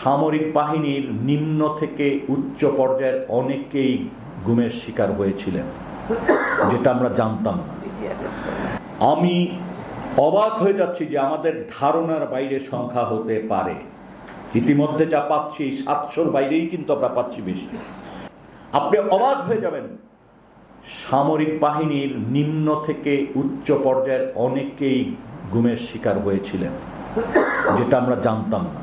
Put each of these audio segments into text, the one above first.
সামরিক বাহিনীর নিম্ন থেকে উচ্চ পর্যায়ের অনেকেই গুমের শিকার হয়েছিলেন, যেটা আমরা জানতাম না। আমি অবাক হয়ে যাচ্ছি যে আমাদের ধারণার বাইরে সংখ্যা হতে পারে। ইতিমধ্যে যা পাচ্ছি, সাতশোর বাইরেই কিন্তু আমরা পাচ্ছি বেশি। আপনি অবাক হয়ে যাবেন, সামরিক বাহিনীর নিম্ন থেকে উচ্চ পর্যায়ের অনেকেই গুমের শিকার হয়েছিলেন, যেটা আমরা জানতাম না।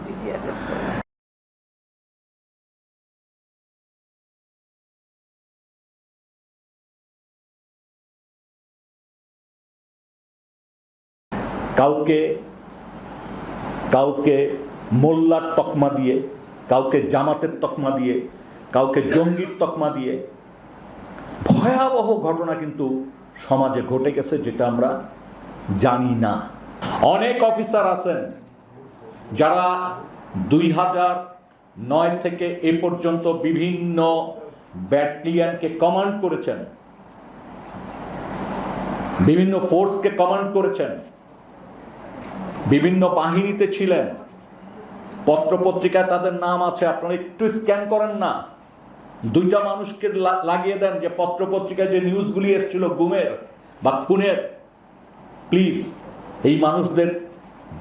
কাউকে কাউকে মোল্লার তকমা দিয়ে, কাউকে জামাতের তকমা দিয়ে, কাউকে জঙ্গির তকমা দিয়ে, ভয়াবহ ঘটনা কিন্তু সমাজে ঘটে গেছে যেটা আমরা জানি না। অনেক অফিসার আছেন যারা দুই হাজার নয় থেকে এ পর্যন্ত বিভিন্ন ব্যাটালিয়ানকে কমান্ড করেছেন, বিভিন্ন ফোর্সকে কমান্ড করেছেন। বিভিন্ন বাহিনীতে ছিলেন। পত্রপত্রিকায় তাদের নাম আছে, আপনারা একটু স্ক্যান করেন না। দুইটা মানুষকে লাগিয়ে দেন যে পত্রপত্রিকায় যে নিউজগুলি এসেছিল, গুমের বা খুনের। প্লিজ, এই মানুষদের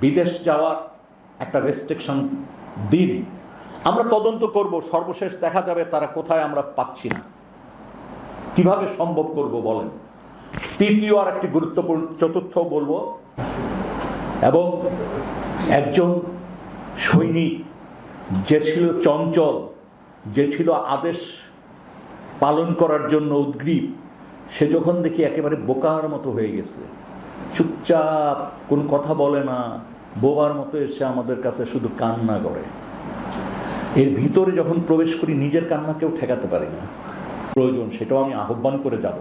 বিদেশ যাওয়ার একটা রেস্ট্রিকশন দিন। আমরা তদন্ত করব, সর্বশেষ দেখা যাবে তারা কোথায়, আমরা পাচ্ছি না। কীভাবে সম্ভব করব বলেন? তৃতীয় আর একটি গুরুত্বপূর্ণ, চতুর্থ বলব এবং একজন সৈনিক, যে ছিল চঞ্চল, যে ছিল আদেশ পালন করার জন্য উদ্গ্রীব, সে যখন দেখি একেবারে বোকার মতো হয়ে গেছে। চুপচাপ, কোন কথা বলে না, বোবার মতো এসে আমাদের কাছে শুধু কান্না করে। এর ভিতরে যখন প্রবেশ করি, নিজের কান্নাকেও ঠেকাতে পারি না। প্রয়োজন, সেটাও আমি আহ্বান করে যাব।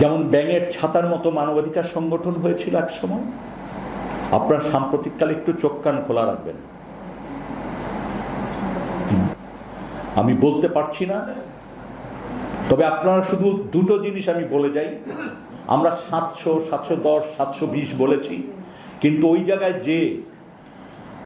যেমন ব্যাঙের ছাতার মতো মানবাধিকার সংগঠন হয়েছিল এক সময়। আপনার সাম্প্রতিককালে একটু চোখ কান খোলা রাখবেন। আমি বলতে পারছি না, তবে আপনারা শুধু দুটো জিনিস আমি বলে যাই। আমরা সাতশো সাতশো দশ, সাতশো বিশ বলেছি, কিন্তু ওই জায়গায় যে